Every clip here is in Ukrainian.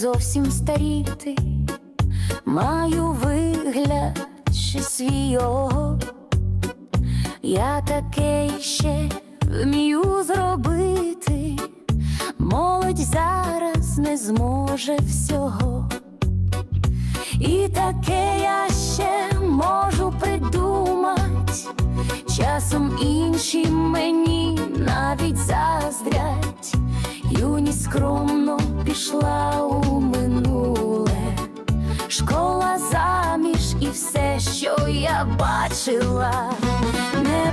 зовсім старіти, маю вигляд ще свійого. Я таке ще вмію зробити, молодь зараз не зможе всього. І таке я ще можу придумать, часом інші мені навіть заздрять, юність скромно пішла бачила, не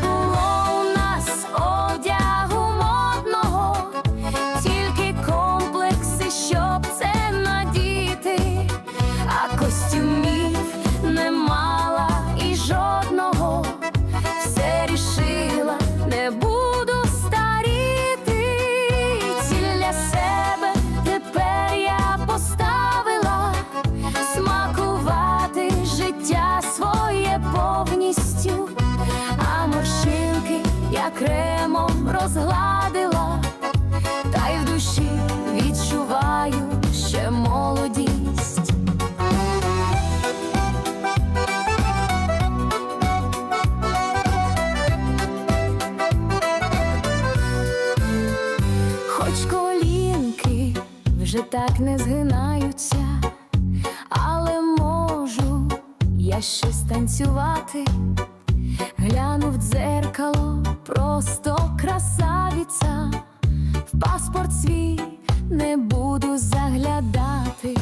розгладила, та й в душі відчуваю ще молодість. Хоч колінки вже так не згинаються, але можу я ще станцювати, гляну в дзеркало, просто красавіця, в паспорт свій не буду заглядати,